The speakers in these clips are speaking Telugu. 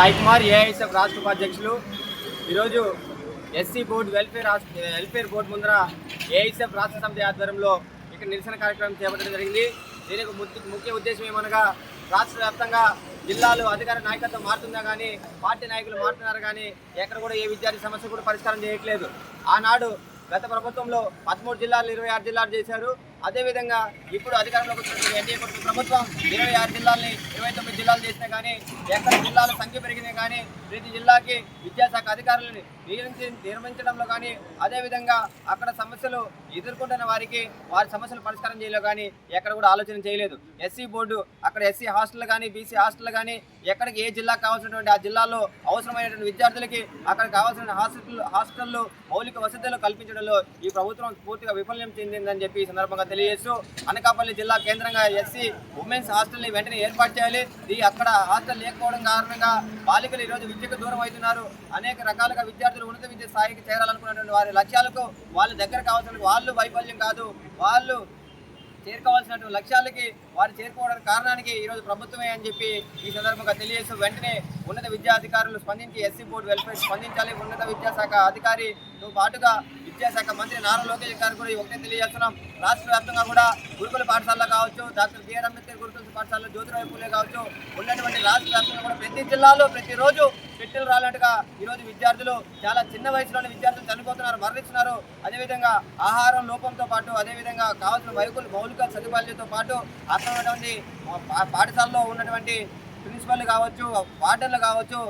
సాయి కుమార్ ఏఐఎస్ఎఫ్ రాష్ట్ర ఉపాధ్యక్షులు. ఈరోజు SC board welfare welfare board ముందర ఏఐఎస్ఎఫ్ రాష్ట్ర సమితి ఆధ్వర్యంలో ఇక్కడ నిరసన కార్యక్రమం చేపట్టడం జరిగింది. దీనికి ముఖ్య- ముఖ్య ఉద్దేశం ఏమనగా రాష్ట్ర వ్యాప్తంగా జిల్లాలు అధికార నాయకత్వం మారుతుందా కానీ పార్టీ నాయకులు మారుతున్నారు కానీ ఎక్కడ కూడా ఏ విద్యార్థి సమస్య కూడా పరిష్కారం చేయట్లేదు. ఆనాడు గత ప్రభుత్వంలో పదమూడు జిల్లాలు ఇరవై ఆరు జిల్లాలు చేశారు. అదేవిధంగా ఇప్పుడు అధికారంలోకి వచ్చినటువంటి ఎన్డీఏ కూటమి ప్రభుత్వం ఇరవై ఆరు జిల్లాల్ని ఇరవై తొమ్మిది జిల్లాలు చేసినా కానీ ఎక్కడ జిల్లాల సంఖ్య పెరిగినా కానీ ప్రతి జిల్లాకి విద్యాశాఖ అధికారులను నియమించి నిర్మించడంలో కానీ అదేవిధంగా అక్కడ సమస్యలు ఎదుర్కొంటున్న వారికి వారి సమస్యలు పరిష్కారం చేయలో కానీ ఎక్కడ కూడా ఆలోచన చేయలేదు. ఎస్సీ బోర్డు అక్కడ ఎస్సీ హాస్టల్ కానీ బీసీ హాస్టల్ కానీ ఎక్కడికి ఏ జిల్లాకు కావాల్సినటువంటి ఆ జిల్లాలో అవసరమైనటువంటి విద్యార్థులకి అక్కడ కావాల్సిన హాస్టల్ హాస్టల్లో మౌలిక వసతులు కల్పించడంలో ఈ ప్రభుత్వం పూర్తిగా విఫల్యం చెందిందని చెప్పి ఈ సందర్భంగా తెలియజేస్తూ అనకాపల్లి జిల్లా కేంద్రంగా ఎస్సీ ఉమెన్స్ హాస్టల్ని వెంటనే ఏర్పాటు చేయాలి. ఈ అక్కడ హాస్టల్ లేకపోవడం కారణంగా బాలికలు ఈరోజు విద్యకు దూరం అవుతున్నారు. అనేక రకాలుగా విద్యార్థులు ఉన్నత విద్య స్థాయికి చేరాలనుకున్నటువంటి వారి లక్ష్యాలకు వాళ్ళ దగ్గర కావాల్సిన వాళ్ళు వైఫల్యం కాదు. వాళ్ళు చేరుకోవాల్సినటువంటి లక్ష్యాలకి వారు చేరుకోవడానికి కారణానికి ఈరోజు ప్రభుత్వమే అని చెప్పి ఈ సందర్భంగా తెలియజేస్తూ వెంటనే ఉన్నత విద్యా అధికారులు స్పందించి ఎస్సీ బోర్డు వెల్ఫేర్ స్పందించాలి. ఉన్నత విద్యాశాఖ అధికారితో పాటుగా విద్యాశాఖ మంత్రి నారా లోకేష్ గారు కూడా ఈ ఒకటే తెలియజేస్తున్నాం. రాష్ట్ర వ్యాప్తంగా కూడా గురుకుల పాఠశాలలో కావచ్చు డాక్టర్ బిఆర్ అంబేద్కర్ గురుకుల పాఠశాలలో జ్యోతిరావు పూలే కావచ్చు ఉన్నటువంటి రాష్ట్ర వ్యాప్తంగా కూడా ప్రతి జిల్లాలో ప్రతిరోజు పెట్టెలు రాలంటగా ఈరోజు విద్యార్థులు చాలా చిన్న వయసులోని విద్యార్థులు చనిపోతున్నారు మరణిస్తున్నారు. అదేవిధంగా ఆహారం లోపంతో పాటు అదేవిధంగా కావాల్సిన వైకులు మౌలిక సదుపాయాలతో పాటు అక్కడ ఉన్నటువంటి పాఠశాలలో ఉన్నటువంటి ప్రిన్సిపల్ కావచ్చు వార్డన్లు కావచ్చు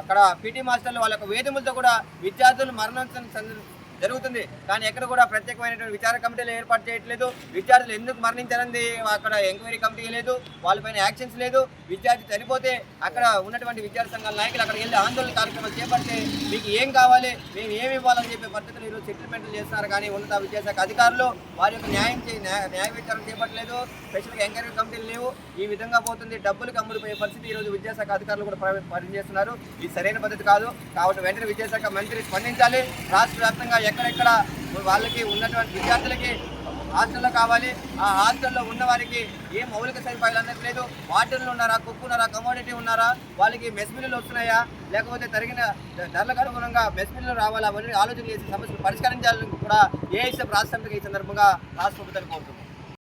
అక్కడ పీటీ మాస్టర్లు వాళ్ళ యొక్క వేధింపులతో కూడా విద్యార్థులు మరణించిన జరుగుతుంది. కానీ ఎక్కడ కూడా ప్రత్యేకమైనటువంటి విచార కమిటీలు ఏర్పాటు చేయట్లేదు. విద్యార్థులు ఎందుకు మరణించారని అక్కడ ఎంక్వైరీ కమిటీ లేదు. వాళ్ళపైన యాక్షన్స్ లేదు. విద్యార్థి చనిపోతే అక్కడ ఉన్నటువంటి విద్యార్థి సంఘాల నాయకులు అక్కడికి వెళ్ళి ఆందోళన కార్యక్రమాలు చేపడితే మీకు ఏం కావాలి? మేము ఏమి ఇవ్వాలని చెప్పే పద్ధతులు ఈరోజు సెటిల్మెంట్లు చేస్తున్నారు. కానీ ఉన్నత విద్యాశాఖ అధికారులు వారి యొక్క న్యాయం చే- న్యాయ న్యాయ విచారణ చేపట్టలేదు. స్పెషల్గా ఎంక్వైరీ కమిటీలు లేవు. ఈ విధంగా పోతుంది. డబ్బులకు అమ్ముడిపోయే పరిస్థితి ఈరోజు విద్యాశాఖ అధికారులు కూడా పనిచేస్తున్నారు ఇది సరైన పద్ధతి కాదు. కాబట్టి వెంటనే విద్యాశాఖ మంత్రి స్పందించాలి. రాష్ట్ర వ్యాప్తంగా ఎక్కడెక్కడ వాళ్ళకి ఉన్నటువంటి విద్యార్థులకి హాస్టల్లో కావాలి. ఆ హాస్టల్లో ఉన్న వారికి ఏ మౌలిక సదుపాయాలు అన్నది లేదు. వాటర్లు ఉన్నారా? కుక్ ఉన్నారా? కమోడిటీ ఉన్నారా? వాళ్ళకి మెస్మిల్లు వస్తున్నాయా? లేకపోతే తరిగిన ధరలకు అనుగుణంగా మెస్మిల్లు రావాలా? అవన్నీ ఆలోచన చేసి సమస్యలు పరిష్కరించాలని కూడా ఏఐసీ రాష్ట్ర ఈ సందర్భంగా రాష్ట్ర ప్రభుత్వాన్ని కోరుతుంది